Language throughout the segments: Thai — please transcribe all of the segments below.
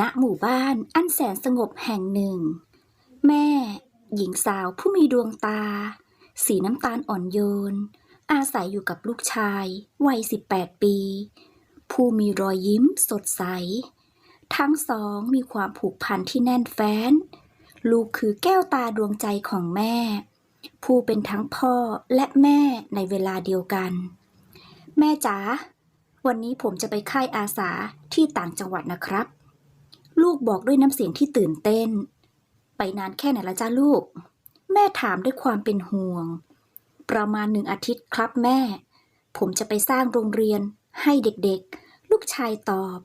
ณหมู่บ้านอันแสนสงบแห่งหนึ่ง แม่ หญิงสาวผู้มีดวงตา สีน้ำตาลอ่อนโยน อาศัยอยู่กับลูกชาย วัย 18 ปี ผู้มีรอยยิ้มสดใส ทั้งสองมีความผูกพันที่แน่นแฟ้น ลูกคือแก้วตาดวงใจของแม่ ผู้เป็นทั้งพ่อและแม่ในเวลาเดียวกัน แม่จ๋าวันนี้ผมจะไปค่ายอาสาที่ต่างจังหวัดนะครับ ลูกบอกด้วยน้ำเสียงที่ตื่นเต้น ไปนานแค่ไหนละจ้าลูก แม่ถามด้วยความเป็นห่วง ประมาณหนึ่งอาทิตย์ครับแม่ ผมจะไปสร้างโรงเรียนให้เด็กๆ ลูกชายตอบ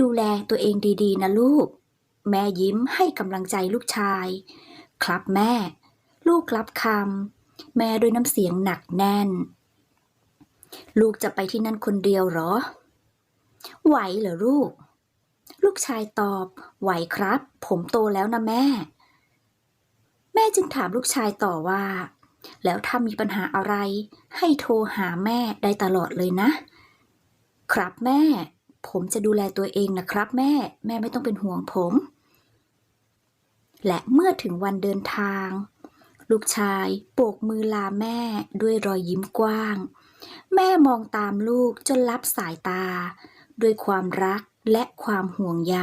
ดูแลตัวเองดีๆ นะลูก แม่ยิ้มให้กำลังใจลูกชาย ครับแม่ ลูกรับคำแม่ด้วยน้ำเสียงหนักแน่น ลูกจะไปที่นั่นคนเดียวหรอ ไหวเหรอลูก ลูกชายตอบ ไหวครับ ผมโตแล้วนะแม่ แม่จึงถามลูกชายต่อว่า แล้วถ้ามีปัญหาอะไร ให้โทรหาแม่ได้ตลอดเลยนะ ครับแม่ ผมจะดูแลตัวเองนะครับแม่ แม่ไม่ต้องเป็นห่วงผม และเมื่อถึงวันเดินทาง ลูกชายโบกมือลาแม่ด้วยรอยยิ้มกว้าง แม่มองตามลูกจนลับสายตา ด้วยความรัก และความห่วงใย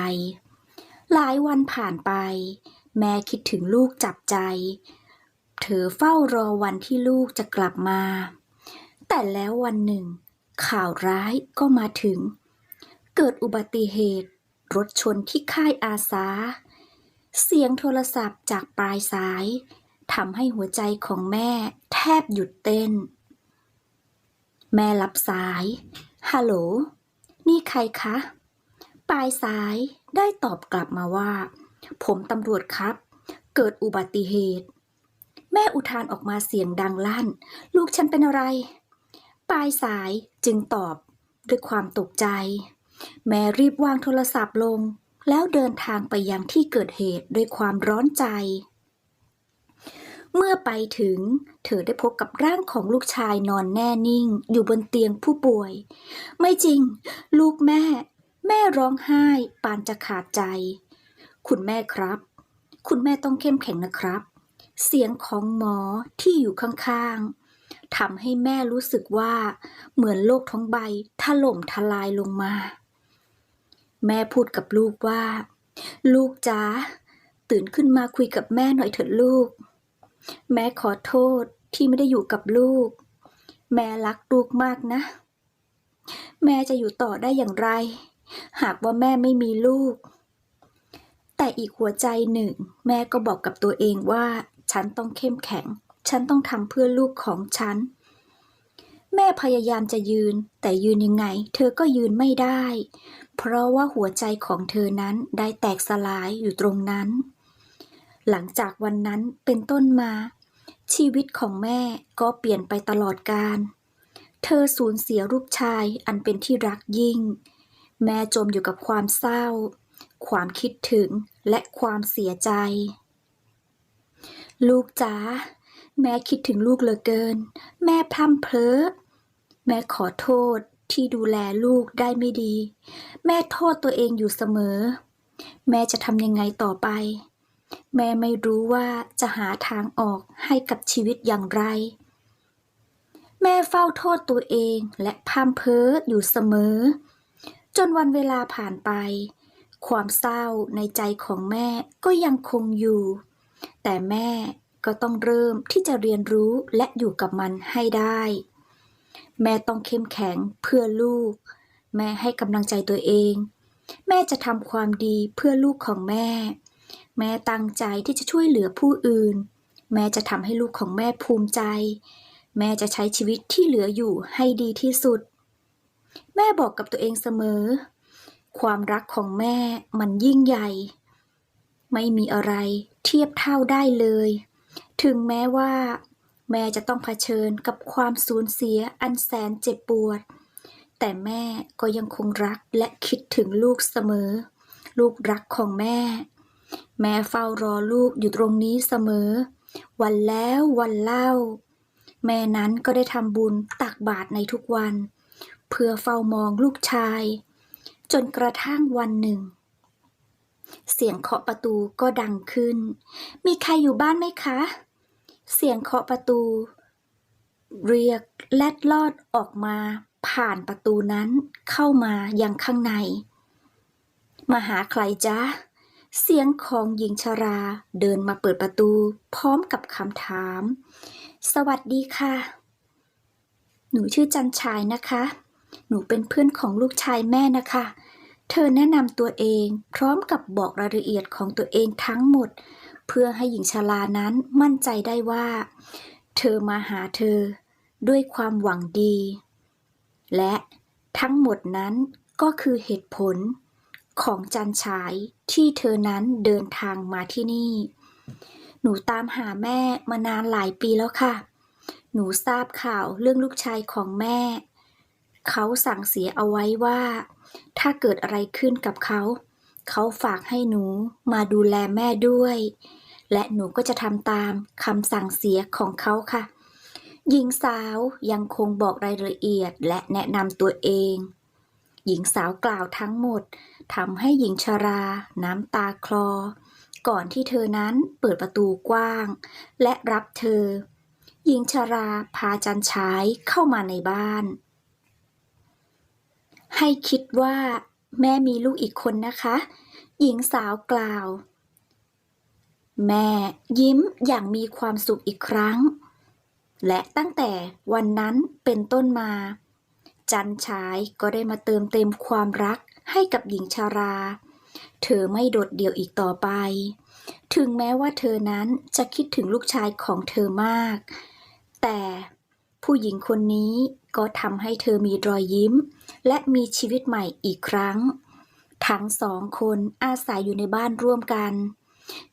หลายวันผ่านไป แม่คิดถึงลูกจับใจ เธอเฝ้ารอวันที่ลูกจะกลับมา แต่แล้ววันหนึ่ง ข่าวร้ายก็มาถึง เกิดอุบัติเหตุ รถชนที่ค่ายอาสา เสียงโทรศัพท์จากปลายสายทำให้หัวใจของแม่แทบหยุดเต้น แม่รับสาย ฮัลโหล นี่ใครคะ ปลายสายได้ตอบกลับมาว่า ผมตำรวจครับ เกิดอุบัติเหตุ แม่อุทานออกมาเสียงดังลั่น ลูกฉันเป็นอะไร ปลายสายจึงตอบด้วยความตกใจ แม่รีบวางโทรศัพท์ลง แล้วเดินทางไปยังที่เกิดเหตุด้วยความร้อนใจ เมื่อไปถึง เธอได้พบกับร่างของลูกชายนอนแน่นิ่ง อยู่บนเตียงผู้ป่วย ไม่จริง ลูกแม่ แม่ร้องไห้ปานจะขาดใจ คุณแม่ครับ คุณแม่ต้องเข้มแข็งนะครับ เสียงของหมอที่อยู่ข้างๆทำให้แม่รู้สึกว่า เหมือนโลกทั้งใบถล่มทลายลงมา แม่พูดกับลูกว่า ลูกจ๋าตื่นขึ้นมาคุยกับแม่หน่อยเถิดลูก แม่ขอโทษที่ไม่ได้อยู่กับลูก แม่รักลูกมากนะ แม่จะอยู่ต่อได้อย่างไร หากว่าแม่ไม่มีลูก แต่อีกหัวใจหนึ่ง แม่ก็บอกกับตัวเองว่า ฉันต้องเข้มแข็ง ฉันต้องทำเพื่อลูกของฉัน แม่พยายามจะยืน แต่ยืนยังไง เธอก็ยืนไม่ได้ เพราะว่าหัวใจของเธอนั้นได้แตกสลายอยู่ตรงนั้น หลังจากวันนั้นเป็นต้นมา ชีวิตของแม่ก็เปลี่ยนไปตลอดกาลเธอสูญเสียลูกชายอันเป็นที่รักยิ่ง แม่จมอยู่กับความเศร้า ความคิดถึงและความเสียใจ ลูกจ๋าแม่คิดถึงลูกเหลือเกิน แม่พร่ำเพ้อแม่ขอโทษที่ดูแลลูกได้ไม่ดี แม่โทษตัวเองอยู่เสมอ แม่จะทำยังไงต่อไป แม่ไม่รู้ว่าจะหาทางออกให้กับชีวิตอย่างไร แม่เฝ้าโทษตัวเองและพร่ำเพ้ออยู่เสมอ จนวันเวลาผ่านไป ความเศร้าในใจของแม่ก็ยังคงอยู่ แต่แม่ก็ต้องเริ่มที่จะเรียนรู้และอยู่กับมันให้ได้ แม่ต้องเข้มแข็งเพื่อลูก แม่ให้กำลังใจตัวเอง แม่จะทำความดีเพื่อลูกของแม่ แม่ตั้งใจที่จะช่วยเหลือผู้อื่น แม่จะทำให้ลูกของแม่ภูมิใจ แม่จะใช้ชีวิตที่เหลืออยู่ให้ดีที่สุด แม่บอกกับตัวเองเสมอ ความรักของแม่มันยิ่งใหญ่ ไม่มีอะไรเทียบเท่าได้เลย ถึงแม้ว่า แม่จะต้องเผชิญกับความสูญเสียอันแสนเจ็บปวด แต่แม่ก็ยังคงรักและคิดถึงลูกเสมอ ลูกรักของแม่ แม่เฝ้ารอลูกอยู่ตรงนี้เสมอ วันแล้ววันเล่า แม่นั้นก็ได้ทำบุญตักบาตรในทุกวัน เพื่อเฝ้ามองลูกชาย จนกระทั่งวันหนึ่ง เสียงเคาะประตูก็ดังขึ้น มีใครอยู่บ้านไหมคะ เสียงเคาะประตู เรียกแลดลอดออกมา ผ่านประตูนั้นเข้ามายังข้างใน มาหาใครจ๊ะเสียงของหญิงชราเดินมาเปิดประตูพร้อมกับคำถาม สวัสดีค่ะ หนูชื่อจันชายนะคะ หนูเป็นเพื่อนของลูกชายแม่นะคะ เธอแนะนำตัวเองพร้อมกับบอกรายละเอียดของตัวเองทั้งหมด เพื่อให้หญิงชรานั้นมั่นใจได้ว่า เธอมาหาเธอ ด้วยความหวังดี และทั้งหมดนั้นก็คือเหตุผลของจันฉายที่เธอนั้นเดินทางมาที่นี่ หนูตามหาแม่มานานหลายปีแล้วค่ะ หนูทราบข่าวเรื่องลูกชายของแม่ เขาสั่งเสียเอาไว้ว่า ถ้าเกิดอะไรขึ้นกับเขา เขาฝากให้หนูมาดูแลแม่ด้วย และหนูก็จะทำตามคำสั่งเสียของเขาค่ะ หญิงสาวยังคงบอกรายละเอียดและแนะนำตัวเอง หญิงสาวกล่าวทั้งหมดทำให้หญิงชรา น้ำตาคลอ ก่อนที่เธอนั้นเปิดประตูกว้าง และรับเธอ หญิงชราพาจันฉายเข้ามาในบ้าน ให้คิดว่าแม่มีลูกอีกคนนะคะ หญิงสาวกล่าว แม่ยิ้มอย่างมีความสุขอีกครั้ง และตั้งแต่วันนั้นเป็นต้นมา จันฉายก็ได้มาเติมเต็มความรักให้กับหญิงชารา เธอไม่โดดเดี่ยวอีกต่อไป ถึงแม้ว่าเธอนั้นจะคิดถึงลูกชายของเธอมาก แต่ผู้หญิงคนนี้ ก็ทำให้เธอมีรอยยิ้ม และมีชีวิตใหม่อีกครั้ง ทั้งสองคนอาศัยอยู่ในบ้านร่วมกัน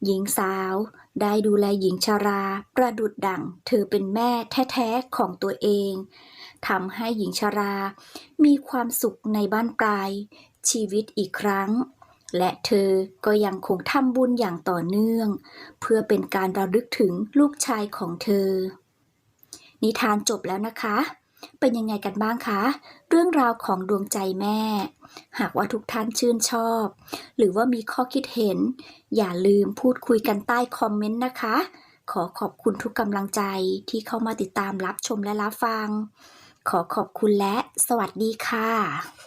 หญิงสาวได้ดูแลหญิงชารา ประดุดดั่งเธอเป็นแม่แท้ๆของตัวเองทำให้หญิงชารา มีความสุขในบ้านปลาย ชีวิตอีกครั้ง และเธอก็ยังคงทำบุญอย่างต่อเนื่อง เพื่อเป็นการระลึกถึงลูกชายของเธอ นิทานจบแล้วนะคะ เป็นยังไงกันบ้างคะ เรื่องราวของดวงใจแม่ หากว่าทุกท่านชื่นชอบ หรือว่ามีข้อคิดเห็น อย่าลืมพูดคุยกันใต้คอมเมนต์นะคะ ขอขอบคุณทุกกำลังใจที่เข้ามาติดตามรับชมและรับฟัง ขอขอบคุณและสวัสดีค่ะ